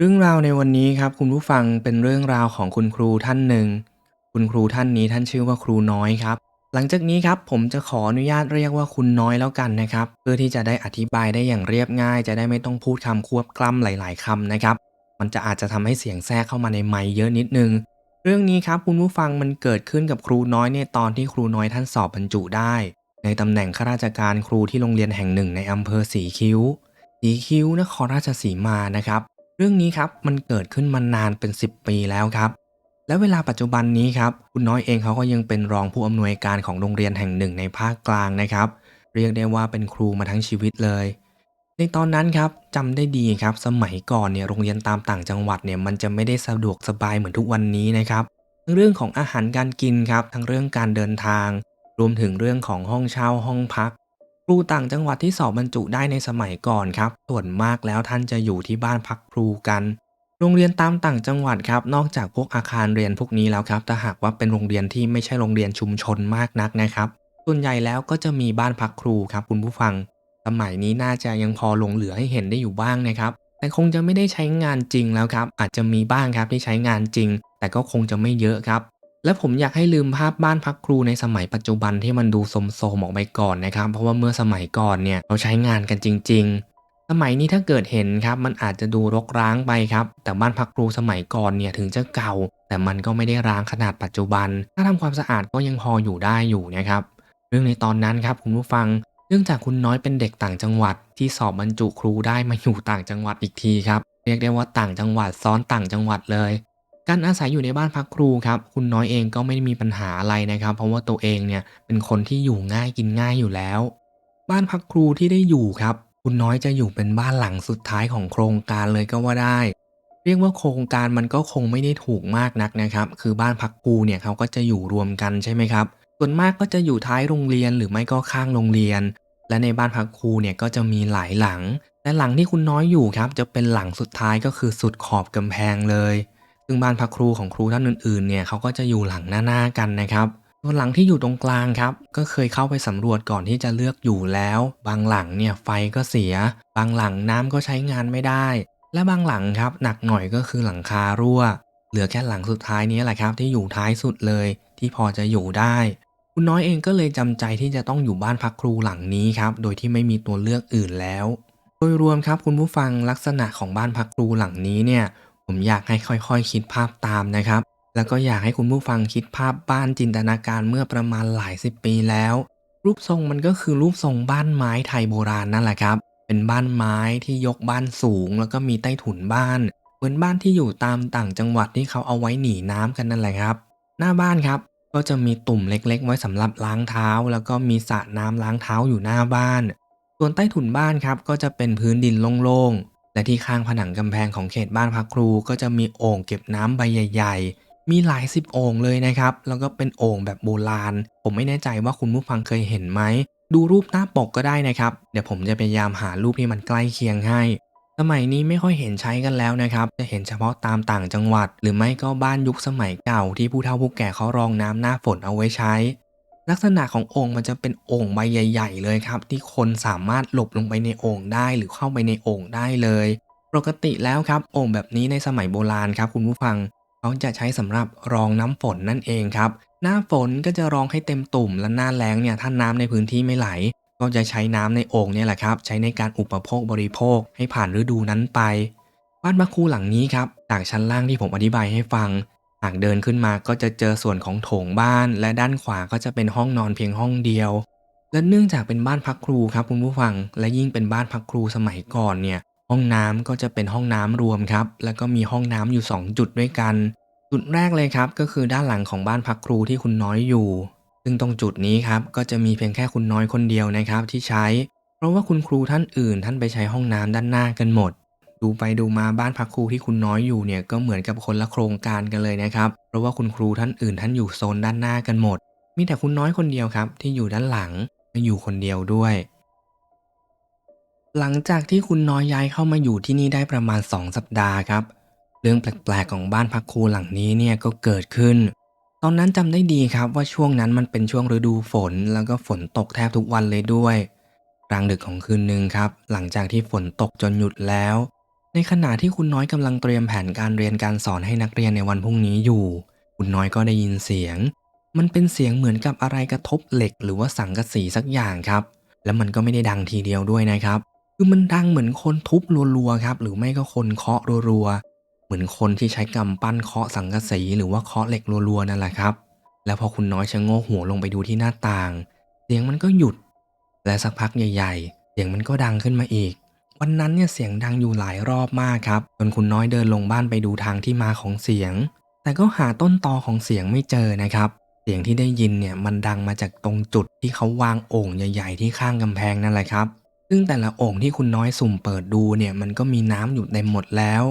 เรื่องราวในวันนี้ครับคุณผู้ฟังเป็นเรื่องราวของคุณครูท่านหนึ่ง คุณครูท่านนี้ท่านชื่อว่าครูน้อยครับ หลังจากนี้ครับผมจะขออนุญาตเรียกว่าคุณน้อยแล้วกันนะครับ เพื่อที่จะได้อธิบายได้อย่างเรียบง่าย จะได้ไม่ต้องพูดคำควบกล้ำหลาย ๆคำนะครับ มันจะอาจจะทำให้เสียงแทรกเข้ามาในไมค์เยอะนิดนึง เรื่องนี้ครับคุณผู้ฟังมันเกิดขึ้นกับครูน้อยเนี่ยตอนที่ครูน้อยท่านสอบบรรจุได้ ในตำแหน่งข้าราชการครูที่โรงเรียนแห่งหนึ่งในอำเภอสีคิ้วสีคิ้วนครราชสีมานะครับ เรื่องนี้ครับมันเกิดขึ้นมานานเป็น 10 ปีแล้วครับ และเวลาปัจจุบันนี้ครับคุณน้อยเองเขาก็ยังเป็นรองผู้อำนวยการของโรงเรียนแห่งหนึ่งในภาคกลางนะครับ เรียกได้ว่าเป็นครูมาทั้งชีวิตเลย ในตอนนั้นครับจำได้ดีครับ สมัยก่อนเนี่ยโรงเรียนตามต่างจังหวัดเนี่ยมันจะไม่ได้สะดวกสบายเหมือนทุกวันนี้นะครับทั้งเรื่องของอาหารการกินครับทั้งเรื่องการเดินทาง รวมถึงเรื่องของห้องเช่าห้องพัก ครูต่างจังหวัดที่สอบบรรจุได้ในสมัยก่อนครับ ส่วนมากแล้วท่านจะอยู่ที่บ้านพักครูกัน โรงเรียนตามต่างจังหวัดครับ นอกจากพวกอาคารเรียนพวกนี้แล้วครับ ถ้าหากว่าเป็นโรงเรียนที่ไม่ใช่โรงเรียนชุมชนมากนักนะครับ ส่วนใหญ่แล้วก็จะมีบ้านพักครูครับคุณผู้ฟัง สมัยนี้น่าจะยังพอหลงเหลือให้เห็นได้อยู่บ้างนะครับ แต่คงจะไม่ได้ใช้งานจริงแล้วครับ อาจจะมีบ้างครับที่ใช้งานจริง แต่ก็คงจะไม่เยอะครับ และผมอยากให้ลืมภาพบ้านพักครูในสมัยปัจจุบันที่มันดูโสมๆออกไปก่อนนะครับ เพราะว่าเมื่อสมัยก่อนเนี่ยเราใช้งานกันจริง ๆ สมัยนี้ถ้าเกิดเห็นครับมันอาจจะดูรกร้างไปครับ แต่บ้านพักครูสมัยก่อนเนี่ยถึงจะเก่า แต่มันก็ไม่ได้ร้างขนาดปัจจุบัน ถ้าทำความสะอาดก็ยังพออยู่ได้อยู่นะครับ เรื่องในตอนนั้นครับคุณผู้ฟัง เนื่องจากคุณน้อยเป็นเด็กต่างจังหวัด ที่สอบบรรจุครูได้มาอยู่ต่างจังหวัดอีกทีครับเรียกได้ว่าต่างจังหวัดซ้อนต่างจังหวัดเลย การอาศัยอยู่ในบ้านพักครูครับ คุณน้อยเองก็ไม่ได้มีปัญหาอะไรนะครับ เพราะว่าตัวเองเนี่ยเป็นคนที่อยู่ง่ายกินง่ายอยู่แล้ว บ้านพักครูที่ได้อยู่ครับ คุณน้อยจะอยู่เป็นบ้านหลังสุดท้ายของโครงการเลยก็ว่าได้ เรียกว่าโครงการมันก็คงไม่ได้ถูกมากนักนะครับ คือบ้านพักครูเนี่ยเขาก็จะอยู่รวมกันใช่ไหมครับ ส่วนมากก็จะอยู่ท้ายโรงเรียนหรือไม่ก็ข้างโรงเรียน และในบ้านพักครูเนี่ยก็จะมีหลายหลังแต่หลังที่คุณน้อยอยู่ครับ จะเป็นหลังสุดท้ายก็คือสุดขอบกำแพงเลย ซึ่งบ้านพักครูของครูท่านอื่นๆเนี่ยเขาก็จะอยู่หลังหน้าๆกันนะครับส่วนหลังที่อยู่ตรงกลางครับ ก็เคยเข้าไปสำรวจก่อนที่จะเลือกอยู่แล้ว บางหลังเนี่ยไฟก็เสีย บางหลังน้ำก็ใช้งานไม่ได้ และบางหลังครับหนักหน่อยก็คือหลังคารั่ว เหลือแค่หลังสุดท้ายนี้แหละครับ ที่อยู่ท้ายสุดเลย ที่พอจะอยู่ได้ คุณน้อยเองก็เลยจำใจที่จะต้องอยู่บ้านพักครูหลังนี้ครับ โดยที่ไม่มีตัวเลือกอื่นแล้ว โดยรวมครับคุณผู้ฟังลักษณะของบ้านพักครูหลังนี้เนี่ย ผมอยากให้ค่อยๆคคิดภาพตามนะครับ แล้วก็อยากให้คุณผู้ฟังคิดภาพบ้านจินตนาการเมื่อประมาณหลายสิบปีแล้ว รูปทรงมันก็คือรูปทรงบ้านไม้ไทยโบราณนั่นแหละครับ เป็นบ้านไม้ที่ยกบ้านสูง แล้วก็มีใต้ถุนบ้าน เหมือนบ้านที่อยู่ตามต่างจังหวัดที่เขาเอาไว้หนีน้ำกันนั่นแหละครับ หน้าบ้านครับก็จะมีตุ่มเล็ก ๆ ไว้สำหรับล้างเท้า แล้วก็มีสระน้ำล้างเท้าอยู่หน้าบ้าน ส่วนใต้ถุนบ้านครับก็จะเป็นพื้นดินโล่งๆ และที่ข้างผนังกำแพงของเขตบ้านพักครูก็จะมีโอ่งเก็บน้ำใบใหญ่ๆ มีหลายสิบโอ่งเลยนะครับ แล้วก็เป็นโอ่งแบบโบราณ ผมไม่แน่ใจว่าคุณผู้ฟังเคยเห็นไหม ดูรูปหน้าปกก็ได้นะครับ เดี๋ยวผมจะพยายามหารูปที่มันใกล้เคียงให้ สมัยนี้ไม่ค่อยเห็นใช้กันแล้วนะครับ จะเห็นเฉพาะตามต่างจังหวัด หรือไม่ก็บ้านยุคสมัยเก่าที่ผู้เฒ่าผู้แก่เขารองน้ำหน้าฝนเอาไว้ใช้ ลักษณะของโอ่งมันจะเป็นโอ่งใบใหญ่ ๆ เลยครับ ที่คนสามารถหลบลงไปในโอ่งได้หรือเข้าไปในโอ่งได้เลย ปกติแล้วครับโอ่งแบบนี้ในสมัยโบราณครับคุณผู้ฟังเขาจะใช้สำหรับรองน้ำฝนนั่นเองครับ หน้าฝนก็จะรองให้เต็มตุ่มและหน้าแล้งเนี่ยถ้าน้ำในพื้นที่ไม่ไหล ก็จะใช้น้ำในโอ่งเนี่ยแหละครับ ใช้ในการอุปโภคบริโภคให้ผ่านฤดูนั้นไปบ้านพักครูหลังนี้ครับจากชั้นล่างที่ผมอธิบายให้ฟังากเดินขึ้นมาก็จะเจอส่วนของโถงบ้าน และด้านขวาก็จะเป็นห้องนอนเพียงห้องเดียว และเนื่องจากเป็นบ้านพักครูครับคุณผู้ฟัง และยิ่งเป็นบ้านพักครูสมัยก่อนเนี่ย ห้องน้ำก็จะเป็นห้องน้ำรวมครับ แล้วก็มีห้องน้ำอยู่ 2 จุดด้วยกัน จุดแรกเลยครับก็คือด้านหลังของบ้านพักครูที่คุณน้อยอยู่ ซึ่งตรงจุดนี้ครับก็จะมีเพียงแค่คุณน้อยคนเดียวนะครับที่ใช้ เพราะว่าคุณครูท่านอื่นท่านไปใช้ห้องน้ำด้านหน้ากันหมด ดูไปดูมาบ้านพักครูที่คุณน้อยอยู่เนี่ยก็เหมือนกับคนละโครงการกันเลยนะครับ เพราะว่าคุณครูท่านอื่นท่านอยู่โซนด้านหน้ากันหมด มีแต่คุณน้อยคนเดียวครับที่อยู่ด้านหลังและอยู่คนเดียวด้วย หลังจากที่คุณน้อยย้ายเข้ามาอยู่ที่นี่ได้ประมาณ 2 สัปดาห์ครับ เรื่องแปลกๆของบ้านพักครูหลังนี้เนี่ยก็เกิดขึ้น ตอนนั้นจำได้ดีครับว่าช่วงนั้นมันเป็นช่วงฤดูฝน แล้วก็ฝนตกแทบทุกวันเลยด้วยกลางดึกของคืนหนึ่งครับ หลังจากที่ฝนตกจนหยุดแล้ว ในขณะที่คุณน้อยกำลังเตรียมแผนการเรียนการสอนให้นักเรียนในวันพรุ่งนี้อยู่ คุณน้อยก็ได้ยินเสียง มันเป็นเสียงเหมือนกับอะไรกระทบเหล็ก หรือว่าสังกะสีสักอย่างครับ แล้วมันก็ไม่ได้ดังทีเดียวด้วยนะครับ คือมันดังเหมือนคนทุบรัวๆครับ หรือไม่ก็คนเคาะรัวๆ เหมือนคนที่ใช้กำปั้นเคาะสังกะสีหรือว่าเคาะเหล็กรัวๆนั่นแหละครับ แล้วพอคุณน้อยชะโงกหัวลงไปดูที่หน้าต่าง เสียงมันก็หยุด และสักพักใหญ่ ๆ เสียงมันก็ดังขึ้นมาอีก วันนั้นเนี่ยเสียงดังอยู่หลายรอบมากครับจนคุณน้อยเดินลงบ้านไปดูทางที่มาของเสียง แต่ก็หาต้นตอของเสียงไม่เจอนะครับ เสียงที่ได้ยินเนี่ยมันดังมาจากตรงจุดที่เขาวางโอ่งใหญ่ ๆ ที่ข้างกำแพงนั่นแหละครับ ซึ่งแต่ละโอ่งที่คุณน้อยสุ่มเปิดดูเนี่ยมันก็มีน้ำอยู่เต็มหมดแล้ว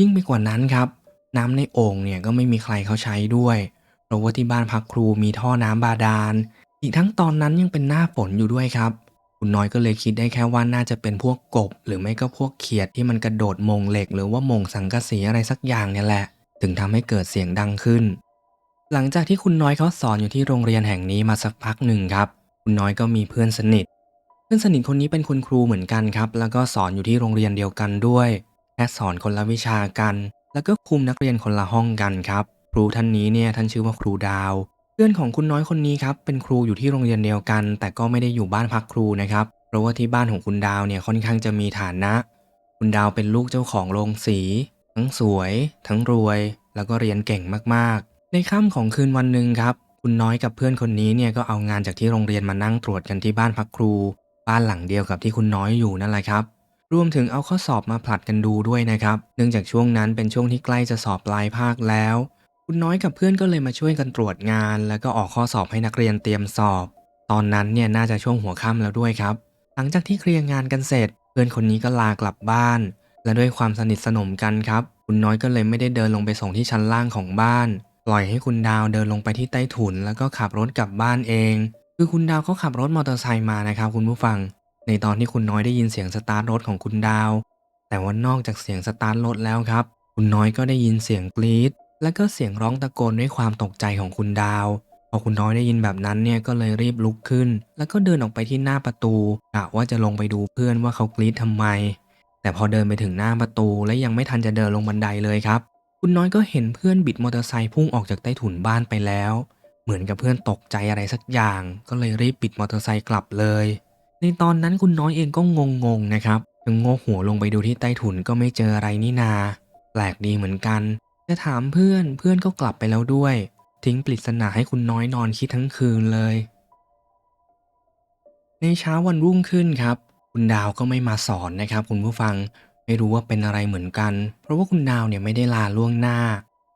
ยิ่งไปกว่านั้นครับ น้ำในโอ่งเนี่ยก็ไม่มีใครเขาใช้ด้วยเพราะว่าที่บ้านพักครูมีท่อน้ำบาดาล อีกทั้งตอนนั้นยังเป็นหน้าฝนอยู่ด้วยครับ คุณน้อยก็เลยคิดได้แค่ว่าน่าจะเป็นพวกกบ หรือไม่ก็พวกเขียดที่มันกระโดดมงเหล็ก หรือว่ามงสังกะสีอะไรสักอย่างเนี่ยแหละ ถึงทำให้เกิดเสียงดังขึ้น หลังจากที่คุณน้อยเขาสอนอยู่ที่โรงเรียนแห่งนี้มาสักพักหนึ่งครับ คุณน้อยก็มีเพื่อนสนิท เพื่อนสนิทคนนี้เป็นคุณครูเหมือนกันครับ แล้วก็สอนอยู่ที่โรงเรียนเดียวกันด้วยแค่สอนคนละวิชากัน แล้วก็คุมนักเรียนคนละห้องกันครับ ครูท่านนี้เนี่ยท่านชื่อว่าครูดาว เพื่อนของคุณน้อยคนนี้ครับเป็นครูอยู่ที่โรงเรียนเดียวกัน แต่ก็ไม่ได้อยู่บ้านพักครูนะครับ เพราะว่าที่บ้านของคุณดาวเนี่ยค่อนข้างจะมีฐานะ คุณดาวเป็นลูกเจ้าของโรงสี ทั้งสวย ทั้งรวย แล้วก็เรียนเก่งมากๆ ในค่ำของคืนวันหนึ่งครับ คุณน้อยกับเพื่อนคนนี้เนี่ยก็เอางานจากที่โรงเรียนมานั่งตรวจกันที่บ้านพักครู บ้านหลังเดียวกับที่คุณน้อยอยู่นั่นแหละครับรวมถึงเอาข้อสอบมาผลัดกันดูด้วยนะครับ เนื่องจากช่วงนั้นเป็นช่วงที่ใกล้จะสอบปลายภาคแล้ว คุณน้อยกับเพื่อนก็เลยมาช่วยกันตรวจงาน แล้วก็ออกข้อสอบให้นักเรียนเตรียมสอบ ตอนนั้นเนี่ยน่าจะช่วงหัวค่ำแล้วด้วยครับ หลังจากที่เคลียร์งานกันเสร็จ เพื่อนคนนี้ก็ลากลับบ้าน และด้วยความสนิทสนมกันครับ คุณน้อยก็เลยไม่ได้เดินลงไปส่งที่ชั้นล่างของบ้าน ปล่อยให้คุณดาวเดินลงไปที่ใต้ถุน แล้วก็ขับรถกลับบ้านเอง คือคุณดาวเขาขับรถมอเตอร์ไซค์มานะครับ คุณผู้ฟัง ในตอนที่คุณน้อยได้ยินเสียงสตาร์ทรถของคุณดาว แต่ว่านอกจากเสียงสตาร์ทรถแล้วครับ คุณน้อยก็ได้ยินเสียงกรีด และก็เสียงร้องตะโกนด้วยความตกใจของคุณดาว พอคุณน้อยได้ยินแบบนั้นเนี่ยก็เลยรีบลุกขึ้น แล้วก็เดินออกไปที่หน้าประตูกะว่าจะลงไปดูเพื่อนว่าเขากรี๊ดทำไม แต่พอเดินไปถึงหน้าประตูและยังไม่ทันจะเดินลงบันไดเลยครับ คุณน้อยก็เห็นเพื่อนบิดมอเตอร์ไซค์พุ่งออกจากใต้ถุนบ้านไปแล้ว เหมือนกับเพื่อนตกใจอะไรสักอย่าง ก็เลยรีบปิดมอเตอร์ไซค์กลับเลย ในตอนนั้นคุณน้อยเองก็งงๆนะครับจึงโงกหัวลงไปดูที่ใต้ถุนก็ไม่เจออะไรนี่นา แปลกดีเหมือนกัน จะถามเพื่อนเพื่อนก็กลับไปแล้วด้วย ทิ้งปริศนาให้คุณน้อยนอนคิดทั้งคืนเลย ในเช้าวันรุ่งขึ้นครับ คุณดาวก็ไม่มาสอนนะครับ คุณผู้ฟังไม่รู้ว่าเป็นอะไรเหมือนกัน เพราะว่าคุณดาวเนี่ยไม่ได้ลาล่วงหน้า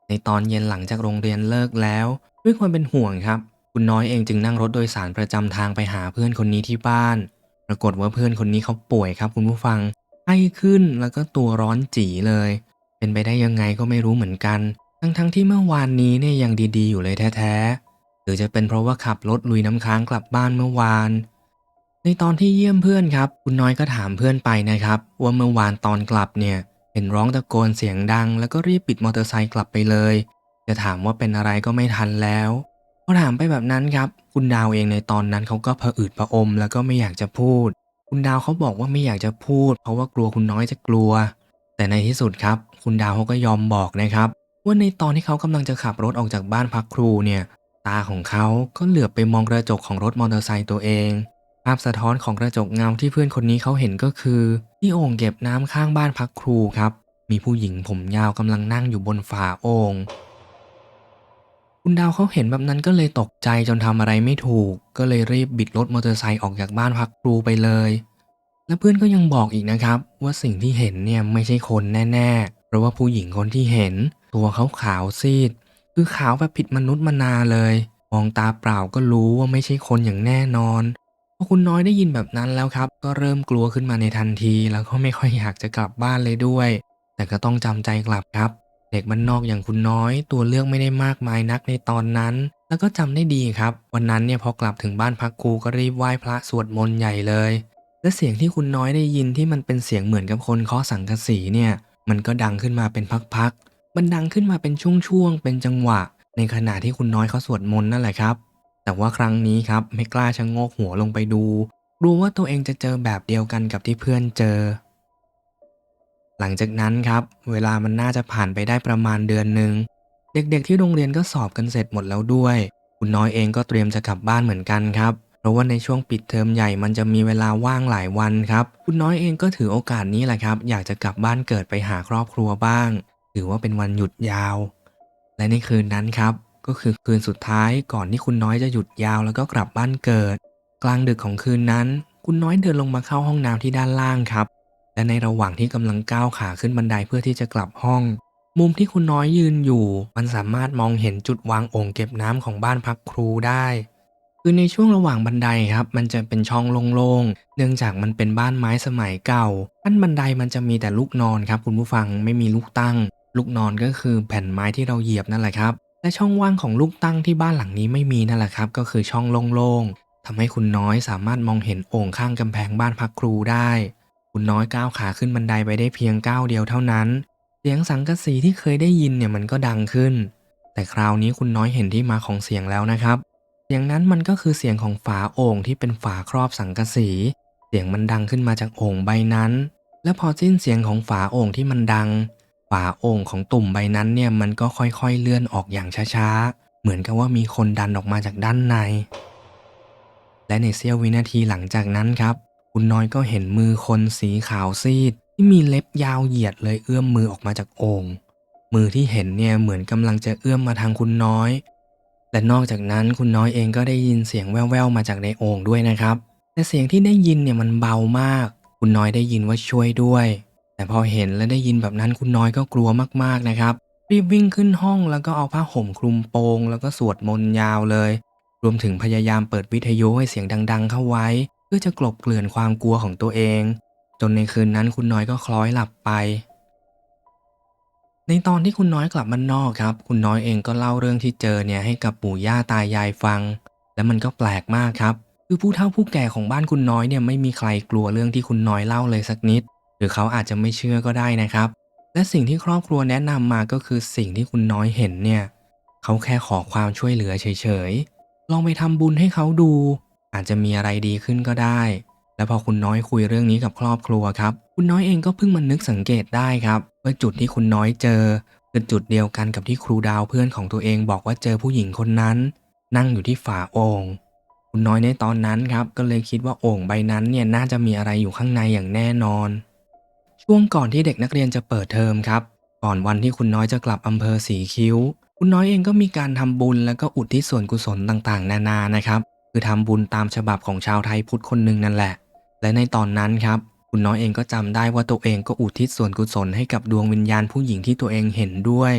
ในตอนเย็นหลังจากโรงเรียนเลิกแล้ว ด้วยความเป็นห่วงครับ คุณน้อยเองจึงนั่งรถโดยสารประจำทางไปหาเพื่อนคนนี้ที่บ้าน ปรากฏว่าเพื่อนคนนี้เขาป่วยครับ คุณผู้ฟังไข้ขึ้นแล้วก็ตัวร้อนจีเลย เป็นไปได้ยังไงก็ไม่รู้เหมือนกัน ทั้งๆทที่เมื่อวานนี้เนี่ยยังดีๆอยู่เลยแท้ๆ หรือจะเป็นเพราะว่าขับรถลุยน้ำค้างกลับบ้านเมื่อวาน ในตอนที่เยี่ยมเพื่อนครับ คุณน้อยก็ถามเพื่อนไปนะครับ ว่าเมื่อวานตอนกลับเนี่ย เห็นร้องตะโกนเสียงดัง แล้วก็รีบปิดมอเตอร์ไซค์กลับไปเลย จะถามว่าเป็นอะไรก็ไม่ทันแล้วพอถามไปแบบนั้นครับ คุณดาวเองในตอนนั้นเขาก็ผะอืดผะอม แล้วก็ไม่อยากจะพูด คุณดาวเขาบอกว่าไม่อยากจะพูด เพราะว่ากลัวคุณน้อยจะกลัว แต่ในที่สุดครับ คุณดาวเขาก็ยอมบอกนะครับว่าในตอนที่เขากำลังจะขับรถออกจากบ้านพักครูเนี่ย ตาของเขาก็เหลือบไปมองกระจกของรถมอเตอร์ไซค์ตัวเองภาพสะท้อนของกระจกเงาที่เพื่อนคนนี้เขาเห็นก็คือ ที่โอ่งเก็บน้ำข้างบ้านพักครูครับ มีผู้หญิงผมยาวกำลังนั่งอยู่บนฝาโอ่งคุณดาวเขาเห็นแบบนั้นก็เลยตกใจจนทำอะไรไม่ถูก ก็เลยรีบบิดรถมอเตอร์ไซค์ออกจากบ้านพักครูไปเลย และเพื่อนก็ยังบอกอีกนะครับ ว่าสิ่งที่เห็นเนี่ยไม่ใช่คนแน่ๆ เพราะว่าผู้หญิงคนที่เห็น ตัวเขาขาวซีด คือขาวแบบผิดมนุษย์มนาเลย มองตาเปล่าก็รู้ว่าไม่ใช่คนอย่างแน่นอนพอคุณน้อยได้ยินแบบนั้นแล้วครับ ก็เริ่มกลัวขึ้นมาในทันที แล้วก็ไม่ค่อยอยากจะกลับบ้านเลยด้วย แต่ก็ต้องจำใจกลับครับ เด็กบ้านนอกอย่างคุณน้อย ตัวเลือกไม่ได้มากมายนักในตอนนั้น แล้วก็จำได้ดีครับ วันนั้นเนี่ยพอกลับถึงบ้านพักครูก็รีบไหว้พระสวดมนต์ใหญ่เลย และเสียงที่คุณน้อยได้ยินที่มันเป็นเสียงเหมือนกับคนเคาะสังกะสีเนี่ย มันก็ดังขึ้นมาเป็นพักๆ มันดังขึ้นมาเป็นช่วงๆ เป็นจังหวะ ในขณะที่คุณน้อยเขาสวดมนต์นั่นแหละครับ แต่ว่าครั้งนี้ครับไม่กล้าชะโงกหัวลงไปดู รู้ว่าตัวเองจะเจอแบบเดียวกันกับที่เพื่อนเจอ หลังจากนั้นครับ เวลามันน่าจะผ่านไปได้ประมาณเดือนหนึ่งเด็กๆ ที่โรงเรียนก็สอบกันเสร็จหมดแล้วด้วย คุณน้อยเองก็เตรียมจะกลับบ้านเหมือนกันครับ เพราะว่าในช่วงปิดเทอมใหญ่มันจะมีเวลาว่างหลายวันครับ คุณน้อยเองก็ถือโอกาสนี้แหละครับ อยากจะกลับบ้านเกิดไปหาครอบครัวบ้าง ถือว่าเป็นวันหยุดยาว และในคืนนั้นครับ ก็คือคืนสุดท้ายก่อนที่คุณน้อยจะหยุดยาวแล้วก็กลับบ้านเกิด กลางดึกของคืนนั้น คุณน้อยเดินลงมาเข้าห้องน้ำที่ด้านล่างครับ และในระหว่างที่กำลังก้าวขาขึ้นบันไดเพื่อที่จะกลับห้องมุมที่คุณน้อยยืนอยู่ มันสามารถมองเห็นจุดวางโอ่งเก็บน้ำของบ้านพักครูได้ คือในช่วงระหว่างบันไดครับ มันจะเป็นช่องโล่งๆ เนื่องจากมันเป็นบ้านไม้สมัยเก่าขั้นบันไดมันจะมีแต่ลูกนอนครับ คุณผู้ฟังไม่มีลูกตั้ง ลูกนอนก็คือแผ่นไม้ที่เราเหยียบนั่นแหละครับ และช่องว่างของลูกตั้งที่บ้านหลังนี้ไม่มีนั่นแหละครับ ก็คือช่องโล่งๆทำให้คุณน้อยสามารถมองเห็นโอ่งข้างกำแพงบ้านพักครูได้ คุณน้อยก้าวขาขึ้นบันไดไปได้เพียงก้าวเดียวเท่านั้น เสียงสังกะสีที่เคยได้ยินเนี่ยมันก็ดังขึ้น แต่คราวนี้คุณน้อยเห็นที่มาของเสียงแล้วนะครับ สียงนั้นมันก็คือเสียงของฝาโอ่งที่เป็นฝาครอบสังกะสี เสียงมันดังขึ้นมาจากโอ่งใบนั้น และพอสิ้นเสียงของฝาโอ่งที่มันดัง ฝาโอ่งของตุ่มใบนั้นเนี่ยมันก็ค่อยๆเลื่อนออกอย่างช้าๆ เหมือนกับว่ามีคนดันออกมาจากด้านใน และในเสี้ยววินาทีหลังจากนั้นครับ คุณน้อยก็เห็นมือคนสีขาวซีด ที่มีเล็บยาวเหยียดเลยเอื้อมมือออกมาจากโอ่งมือที่เห็นเนี่ยเหมือนกำลังจะเอื้อมมาทางคุณน้อย และนอกจากนั้นคุณน้อยเองก็ได้ยินเสียงแว่วๆมาจากในโอ่งด้วยนะครับ แต่เสียงที่ได้ยินเนี่ยมันเบามาก คุณน้อยได้ยินว่าช่วยด้วย แต่พอเห็นและได้ยินแบบนั้นคุณน้อยก็กลัวมากๆนะครับ รีบวิ่งขึ้นห้องแล้วก็เอาผ้าห่มคลุมโปง แล้วก็สวดมนต์ยาวเลย รวมถึงพยายามเปิดวิทยุให้เสียงดัง ๆ เข้าไว้ เพื่อจะกลบเกลื่อนความกลัวของตัวเอง จนในคืนนั้นคุณน้อยก็คล้อยหลับไป ในตอนที่คุณน้อยกลับมานนอกครับ คุณน้อยเองก็เล่าเรื่องที่เจอเนี่ยให้กับปู่ย่าตายายฟัง และมันก็แปลกมากครับ คือผู้เฒ่าผู้แก่ของบ้านคุณน้อยเนี่ยไม่มีใครกลัวเรื่องที่คุณน้อยเล่าเลยสักนิด หรือเขาอาจจะไม่เชื่อก็ได้นะครับ และสิ่งที่ครอบครัวแนะนำมาก็คือสิ่งที่คุณน้อยเห็นเนี่ยเขาแค่ขอความช่วยเหลือเฉยๆลองไปทำบุญให้เขาดู อาจจะมีอะไรดีขึ้นก็ได้ และพอคุณน้อยคุยเรื่องนี้กับครอบครัวครับ คุณน้อยเองก็เพิ่งมานึกสังเกตได้ครับว่าจุดที่คุณน้อยเจอคือจุดเดียวกันกับที่ครูดาวเพื่อนของตัวเองบอกว่าเจอผู้หญิงคนนั้น นั่งอยู่ที่ฝาโอ่งคุณน้อยในตอนนั้นครับ ก็เลยคิดว่าโอ่งใบนั้นเนี่ยน่าจะมีอะไรอยู่ข้างในอย่างแน่นอน ช่วงก่อนที่เด็กนักเรียนจะเปิดเทอมครับ ก่อนวันที่คุณน้อยจะกลับอำเภอสีคิ้ว คุณน้อยเองก็มีการทำบุญแล้วก็อุทิศส่วนกุศลต่างๆ นานานะครับ คือทำบุญตามฉบับของชาวไทยพุทธคนหนึ่งนั่นแหละ และในตอนนั้นครับ คุณน้อยเองก็จำได้ว่าตัวเองก็อุทิศส่วนกุศลให้กับดวงวิญญาณผู้หญิงที่ตัวเองเห็นด้วย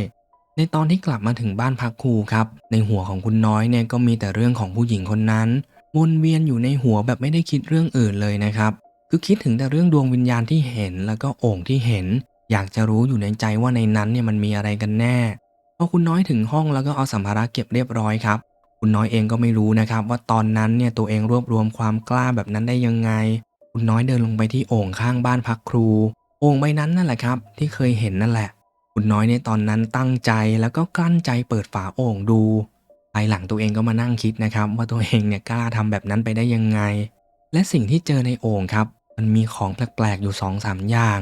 ในตอนที่กลับมาถึงบ้านพักครูครับ ในหัวของคุณน้อยเนี่ยก็มีแต่เรื่องของผู้หญิงคนนั้นวนเวียนอยู่ในหัวแบบไม่ได้คิดเรื่องอื่นเลยนะครับ คือคิดถึงแต่เรื่องดวงวิญญาณที่เห็นแล้วก็โอ่งที่เห็น อยากจะรู้อยู่ในใจว่าในนั้นเนี่ยมันมีอะไรกันแน่พอคุณน้อยถึงห้องแล้วก็เอาสัมภาระเก็บเรียบร้อยครับ คุณน้อยเองก็ไม่รู้นะครับ ว่าตอนนั้นเนี่ยตัวเองรวบรวมความกล้าแบบนั้นได้ยังไง คุณน้อยเดินลงไปที่โอ่งข้างบ้านพักครู โอ่งใบนั้นนั่นแหละครับ ที่เคยเห็นนั่นแหละ คุณน้อยในตอนนั้นตั้งใจแล้วก็กลั้นใจเปิดฝาโอ่งดูภายหลังตัวเองก็มานั่งคิดนะครับ ว่าตัวเองเนี่ยกล้าทำแบบนั้นไปได้ยังไง และสิ่งที่เจอในโอ่งครับ มันมีของแปลกๆอยู่สองสามอย่าง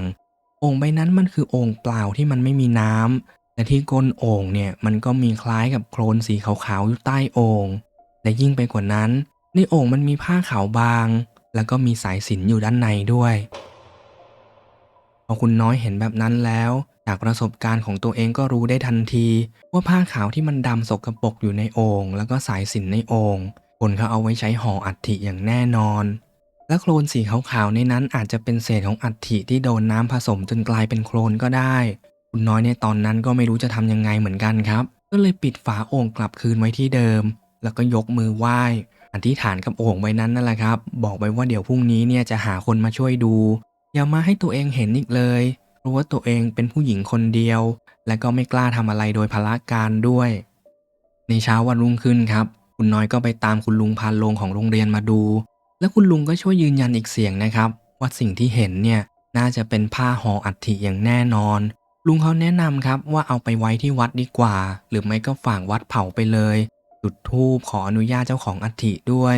โอ่งใบนั้นมันคือโอ่งเปล่าที่มันไม่มีน้ำและที่ก้นโอ่งเนี่ยมันก็มีคล้ายกับโคลนสีขาวๆอยู่ใต้โอ่งและยิ่งไปกว่านั้น ในโอ่งมันมีผ้าขาวบาง แล้วก็มีสายสิญจนอยู่ด้านในด้วย พอคุณน้อยเห็นแบบนั้นแล้ว จากประสบการณ์ของตัวเองก็รู้ได้ทันที ว่าผ้าขาวที่มันดำสกรปรกอยู่ในโอ่งแล้วก็สายสิญจนในโอ่งคนเขาเอาไว้ใช้ห่ออัฐิอย่างแน่นอน และโคลนสีขาวๆในนั้นอาจจะเป็นเศษของอัฐิที่โดนน้ำผสมจนกลายเป็นโคลนก็ได้ คุณน้อยในตอนนั้นก็ไม่รู้จะทำยังไงเหมือนกันครับ ก็เลยปิดฝาโอ่งกลับคืนไว้ที่เดิม แล้วก็ยกมือไหว้ อธิษฐานกับโอ่งไว้นั้นนั่นแหละครับ บอกไปว่าเดี๋ยวพรุ่งนี้เนี่ยจะหาคนมาช่วยดู อย่ามาให้ตัวเองเห็นอีกเลยเพราะว่าตัวเองเป็นผู้หญิงคนเดียว และก็ไม่กล้าทำอะไรโดยพละการด้วย ในเช้าวันรุ่งขึ้นครับ คุณน้อยก็ไปตามคุณลุงพานโรงของโรงเรียนมาดู และคุณลุงก็ช่วยยืนยันอีกเสียงนะครับ ว่าสิ่งที่เห็นเนี่ยน่าจะเป็นผ้าห่ออัฐิอย่างแน่นอน ลุงเขาแนะนำครับว่าเอาไปไว้ที่วัดดีกว่า หรือไม่ก็ฝากวัดเผาไปเลย จุดธูปขออนุญาตเจ้าของอัฐิด้วย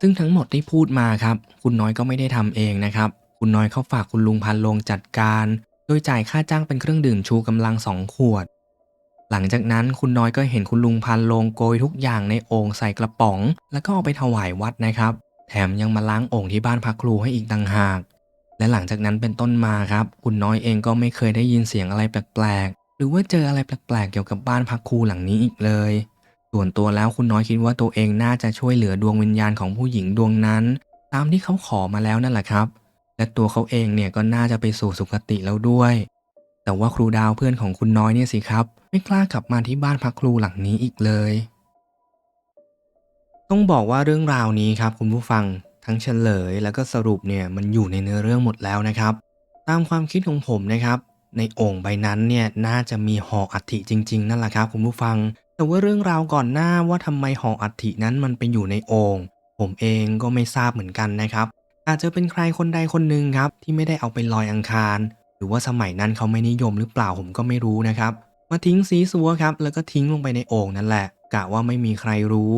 ซึ่งทั้งหมดที่พูดมาครับ คุณน้อยก็ไม่ได้ทำเองนะครับ คุณน้อยเขาฝากคุณลุงพันโลงจัดการ โดยจ่ายค่าจ้างเป็นเครื่องดื่มชูกำลังสองขวด หลังจากนั้นคุณน้อยก็เห็นคุณลุงพันโลงโกยทุกอย่างในโอ่งใส่กระป๋อง แล้วก็เอาไปถวายวัดนะครับ แถมยังมาล้างโอ่งที่บ้านพักครูให้อีกต่างหากและหลังจากนั้นเป็นต้นมาครับ คุณน้อยเองก็ไม่เคยได้ยินเสียงอะไรแปลกๆ หรือว่าเจออะไรแปลกๆ เกี่ยวกับบ้านพักครูหลังนี้อีกเลย ส่วนตัวแล้วคุณน้อยคิดว่าตัวเองน่าจะช่วยเหลือดวงวิญญาณของผู้หญิงดวงนั้น ตามที่เขาขอมาแล้วนั่นแหละครับ และตัวเขาเองเนี่ยก็น่าจะไปสู่สุคติแล้วด้วย แต่ว่าครูดาวเพื่อนของคุณน้อยเนี่ยสิครับ ไม่กล้ากลับมาที่บ้านพักครูหลังนี้อีกเลย ต้องบอกว่าเรื่องราวนี้ครับคุณผู้ฟังทั้งเฉลยแล้วก็สรุปเนี่ยมันอยู่ในเนื้อเรื่องหมดแล้วนะครับ ตามความคิดของผมนะครับ ในโอ่งใบนั้นเนี่ยน่าจะมีห่ออัฐิจริง ๆ นั่นแหละครับคุณผู้ฟัง แต่ว่าเรื่องราวก่อนหน้าว่าทำไมห่ออัฐินั้นมันไปอยู่ในโอ่งผมเองก็ไม่ทราบเหมือนกันนะครับ อาจจะเป็นใครคนใดคนหนึ่งครับ ที่ไม่ได้เอาไปลอยอังคาร หรือว่าสมัยนั้นเขาไม่นิยมหรือเปล่าผมก็ไม่รู้นะครับ มาทิ้งซีซัวครับ แล้วก็ทิ้งลงไปในโอ่งนั่นแหละ กะว่าไม่มีใครรู้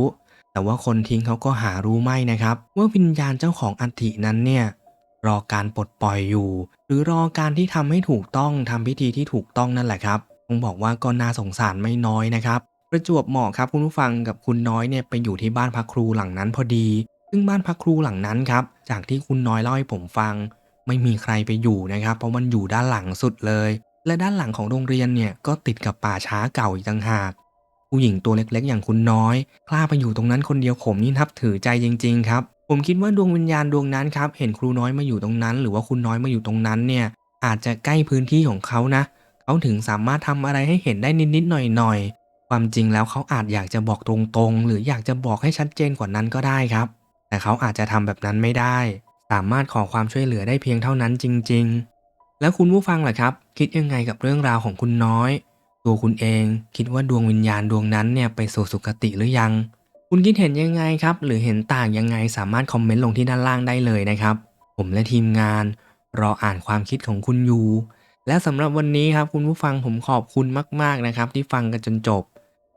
แต่ว่าคนทิ้งเขาก็หารู้ไม่นะครับ ว่าวิญญาณเจ้าของอัฐินั้นเนี่ยรอการปลดปล่อยอยู่ หรือรอการที่ทำให้ถูกต้องทำพิธีที่ถูกต้องนั่นแหละครับต้องบอกว่าก็น่าสงสารไม่น้อยนะครับ ประจวบเหมาะครับคุณผู้ฟังกับคุณน้อยเนี่ยไปอยู่ที่บ้านพักครูหลังนั้นพอดี ซึ่งบ้านพักครูหลังนั้นครับ จากที่คุณน้อยเล่าให้ผมฟัง ไม่มีใครไปอยู่นะครับ เพราะมันอยู่ด้านหลังสุดเลย และด้านหลังของโรงเรียนเนี่ยก็ติดกับป่าช้าเก่าอีกต่างหาก ผู้หญิงตัวเล็กๆ อย่างคุณน้อยกล้าไปอยู่ตรงนั้นคนเดียวผมนี่นับถือใจจริง ๆ ครับ ผมคิดว่าดวงวิญญาณดวงนั้นครับเห็นครูน้อยมาอยู่ตรงนั้น หรือว่าคุณน้อยมาอยู่ตรงนั้นเนี่ยอาจจะใกล้พื้นที่ของเขานะเขาถึงสามารถทำอะไรให้เห็นได้นิดๆหน่อยๆ ความจริงแล้วเขาอาจอยากจะบอกตรงๆ หรืออยากจะบอกให้ชัดเจนกว่านั้นก็ได้ครับ แต่เขาอาจจะทำแบบนั้นไม่ได้ สามารถขอความช่วยเหลือได้เพียงเท่านั้นจริง ๆ แล้วคุณผู้ฟังล่ะครับ คิดยังไงกับเรื่องราวของคุณน้อย ตัวคุณเองคิดว่าดวงวิญญาณดวงนั้นเนี่ยไปสู่สุคติหรือยัง คุณคิดเห็นยังไงครับ หรือเห็นต่างยังไงสามารถคอมเมนต์ลงที่ด้านล่างได้เลยนะครับ ผมและทีมงาน รออ่านความคิดของคุณอยู่และสำหรับวันนี้ครับคุณผู้ฟังผมขอบคุณมาก ๆนะครับ ที่ฟังกันจนจบ